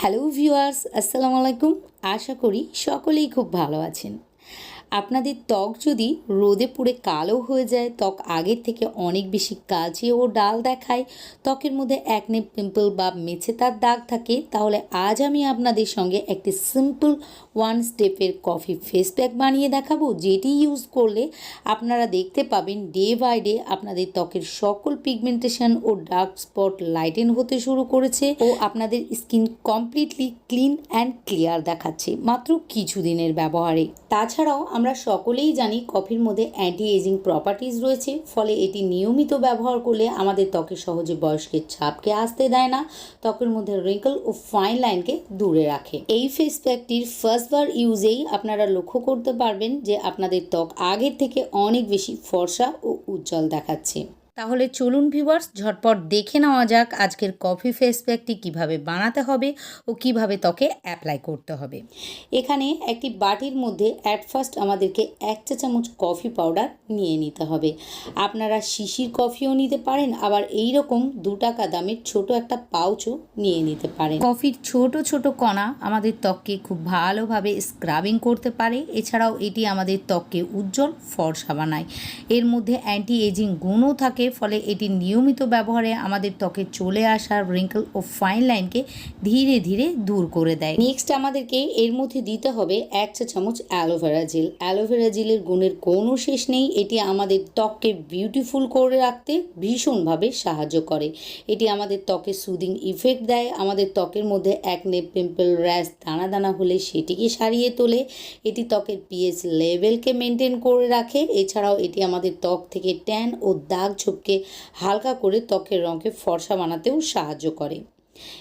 Hello viewers আসসালামু আলাইকুম। আশা করি সকলেই খুব ভালো আছেন। আপনাদের ত্বক যদি রোদে পুড়ে কালো হয়ে যায়, ত্বক আগের থেকে অনেক বেশি কাজে ও ডাল দেখায়। ত্বকের মধ্যে একনে পিম্পল বা মেছে তার দাগ থাকে। তাহলে আজ আমি আপনাদের সঙ্গে একটি সিম্পল ওয়ান স্টেপের কফি ফেস প্যাক বানিয়ে দেখাবো, যেটি ইউজ করলে আপনারা দেখতে পাবেন ডে বাই ডে আপনাদের ত্বকের সকল পিগমেন্টেশন ও ডার্ক স্পট লাইটেন হতে শুরু করেছে ও আপনাদের skin completely clean and clear দেখাচ্ছে, মাত্র কিছুদিনের ব্যবহারে। তাছাড়াও আমরা সকলেই জানি কফির মধ্যে অ্যান্টি এজিং প্রপার্টিজ রয়েছে, ফলে এটি নিয়মিত ব্যবহার করলে আমাদের ত্বকে সহজে বয়স্কের ছাপকে আসতে দেয় না, ত্বকের মধ্যে রিঙ্কল ও ফাইন লাইনকে দূরে রাখে। এই ফেস প্যাকটির ফার্স্টবার ইউজেই আপনারা লক্ষ্য করতে পারবেন যে আপনাদের ত্বক আগের থেকে অনেক বেশি ফর্সা ও উজ্জ্বল দেখাচ্ছে। তাহলে চলুন ভিউয়ার্স ঝটপট দেখে নেওয়া যাক আজকের কফি ফেস প্যাকটি কীভাবে বানাতে হবে ও কীভাবে ত্বকে অ্যাপ্লাই করতে হবে। এখানে একটি বাটির মধ্যে অ্যাট ফার্স্ট আমাদেরকে এক চা চামচ কফি পাউডার নিয়ে নিতে হবে। আপনারা শিশির কফিও নিতে পারেন, আবার এই রকম দু টাকা দামের ছোট একটা পাউচও নিয়ে নিতে পারেন। কফির ছোট ছোট কণা আমাদের ত্বককে খুব ভালোভাবে স্ক্রাবিং করতে পারে, এছাড়াও এটি আমাদের ত্বককে উজ্জ্বল ফর্সা বানায়। এর মধ্যে অ্যান্টি এজিং গুণও থাকে ফলে এটি নিয়মিত ব্যবহারে আমাদের ত্বকে চলে আসা রিঙ্কল ও ফাইন লাইনকে ধীরে ধীরে দূর করে দেয়। নেক্সট আমাদেরকে এর মধ্যে দিতে হবে এক চা চামচ অ্যালোভেরা জেল অ্যালোভেরা জেলের গুণের কোনো শেষ নেই। এটি আমাদের ত্বককে বিউটিফুল করে রাখতে ভীষণভাবে সাহায্য করে। এটি আমাদের ত্বকে সুদিং ইফেক্ট দেয়। আমাদের ত্বকের মধ্যে একনে পিম্পল র্যাশ দানা দানা হলে সেটিকে সারিয়ে তোলে। এটি ত্বকের পিএইচ লেভেলকে মেনটেন করে রাখে। এছাড়াও এটি আমাদের ত্বক থেকে ট্যান ও দাগ ছোপকে হালকা করে ত্বকের রঙকে ফর্সা বানাতেও সাহায্য করে।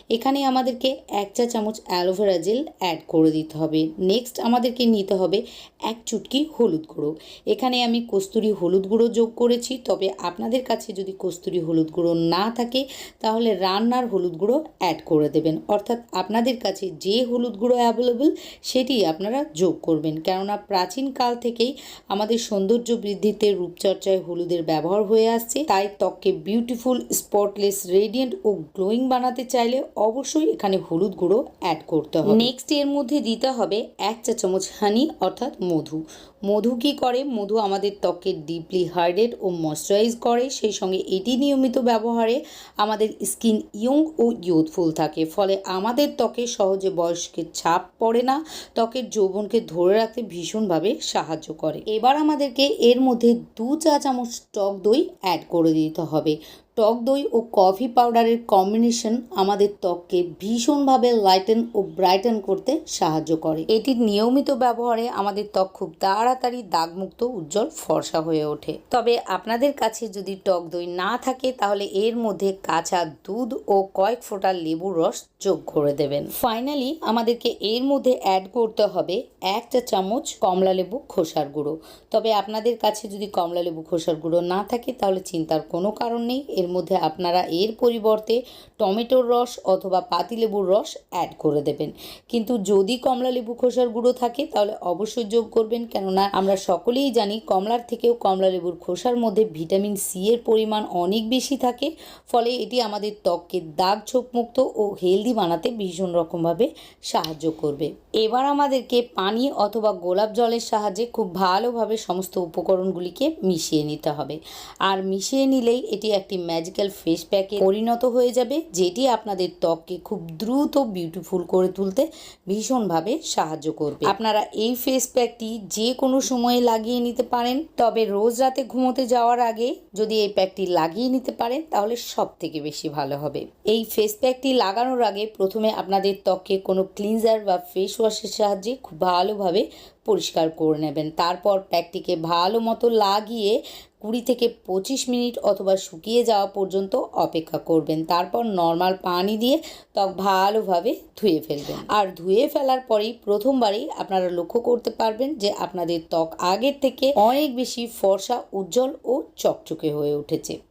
এখানে আমাদেরকে এক চা চামচ অ্যালোভেরা জেল অ্যাড করে দিতে হবে। নেক্সট আমাদেরকে নিতে হবে এক চুটকি হলুদ গুঁড়ো। এখানে আমি কস্তুরি হলুদ গুঁড়ো যোগ করেছি, তবে আপনাদের কাছে যদি কস্তুরি হলুদ গুঁড়ো না থাকে, তাহলে রান্নার হলুদ গুঁড়ো অ্যাড করে দেবেন। অর্থাৎ আপনাদের কাছে যে হলুদ গুঁড়ো অ্যাভেলেবল, সেটি আপনারা যোগ করবেন। কেননা প্রাচীন কাল থেকেই আমাদের সৌন্দর্য বৃদ্ধিতে রূপচর্চায় হলুদের ব্যবহার হয়ে আসছে। তাই ত্বককে বিউটিফুল স্পটলেস রেডিয়েন্ট ও গ্লোয়িং বানাতে চাইলে অবশ্যই এখানে হলুদ গুঁড়ো অ্যাড করতে হবে। নেক্সট এর মধ্যে দিতে হবে এক চা চামচ হানি অর্থাৎ মধু। মধু কী করে? মধু আমাদের ত্বককে ডিপলি হাইড্রেট ও ময়শ্চারাইজ করে। সেই সঙ্গে এটি নিয়মিত ব্যবহারে আমাদের স্কিন ইয়ং ও ইউথফুল থাকে। ফলে আমাদের ত্বকে সহজে বয়স্কের ছাপ পড়ে না। ত্বকের যৌবনকে ধরে রাখতে ভীষণভাবে সাহায্য করে। এবার আমাদেরকে এর মধ্যে দু চা চামচ টক দই অ্যাড করে দিতে হবে। টক দই ও কফি পাউডারের কম্বিনেশন আমাদের ত্বককে ভীষণভাবে লাইটেন ও ব্রাইটেন করতে সাহায্য করে। এটির নিয়মিত ব্যবহারে আমাদের ত্বক খুব তাড়াতাড়ি দাগমুক্ত, উজ্জ্বল, ফর্সা হয়ে ওঠে। তবে আপনাদের কাছে যদি টক দই না থাকে, তাহলে এর মধ্যে কাঁচা দুধ ও কয়েক ফোঁটা লেবুর রস যোগ করে দেবেন। ফাইনালি আমাদেরকে এর মধ্যে অ্যাড করতে হবে এক চা চামচ কমলা লেবু খোসার গুঁড়ো। তবে আপনাদের কাছে যদি কমলা লেবু খোসার গুঁড়ো না থাকে, তাহলে চিন্তার কোনো কারণ নেই। এর মধ্যে আপনারা এর পরিবর্তে টমেটোর রস অথবা পাতিলেবুর রস অ্যাড করে দেবেন। কিন্তু যদি কমলা লেবু খোসার গুঁড়ো থাকে, তাহলে অবশ্যই যোগ করবেন। কেননা আমরা সকলেই জানি কমলার থেকেও কমলা লেবুর খোসার মধ্যে ভিটামিন সি এর পরিমাণ অনেক বেশি থাকে। ফলে এটি আমাদের ত্বককে দাগ ছোপ মুক্ত ও হেলদি বানাতে ভীষণ রকমভাবে সাহায্য করবে। এবার আমাদেরকে পানি অথবা গোলাপ জলের সাহায্যে খুব ভালোভাবে সমস্ত উপকরণগুলিকে মিশিয়ে নিতে হবে। আর মিশিয়ে নিলেই এটি একটি ম্যাজিক্যাল ফেস প্যাকে পরিণত হয়ে যাবে, যেটি আপনাদের ত্বককে খুব দ্রুত বিউটিফুল করে তুলতে ভীষণভাবে সাহায্য করবে। আপনারা এই ফেস প্যাকটি যে কোনো সময়ে লাগিয়ে নিতে পারেন, তবে রোজ রাতে ঘুমোতে যাওয়ার আগে যদি এই প্যাকটি লাগিয়ে নিতে পারেন, তাহলে সব থেকে বেশি ভালো হবে। এই ফেস প্যাকটি লাগানোর আগে প্রথমে আপনাদের ত্বককে কোনো ক্লিনজার বা ফেস ওয়াশের সাহায্যে খুব ভালোভাবে পরিষ্কার করে নেবেন। তারপর প্যাকটিকে ভালো মতো লাগিয়ে কুড়ি থেকে পঁচিশ মিনিট অথবা শুকিয়ে যাওয়া পর্যন্ত অপেক্ষা করবেন। তারপর নর্মাল পানি দিয়ে ত্বক ভালোভাবে ধুয়ে ফেলবেন। আর ধুয়ে ফেলার পরেই প্রথমবারেই আপনারা লক্ষ্য করতে পারবেন যে আপনাদের ত্বক আগের থেকে অনেক বেশি ফর্সা, উজ্জ্বল ও চকচকে হয়ে উঠেছে।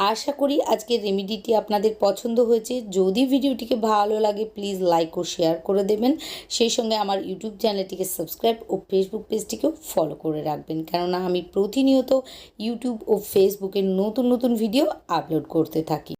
আশা করি আজকের রেমিডিটি আপনাদের পছন্দ হয়েছে। যদি ভিডিওটিকে ভালো লাগে প্লিজ লাইক ও শেয়ার করে দেবেন। সেই সঙ্গে আমার ইউটিউব চ্যানেলটিকে সাবস্ক্রাইব ও ফেসবুক পেজটিকেও ফলো করে রাখবেন। কেননা আমি প্রতিনিয়ত ইউটিউব ও ফেসবুকে নতুন নতুন ভিডিও আপলোড করতে থাকি।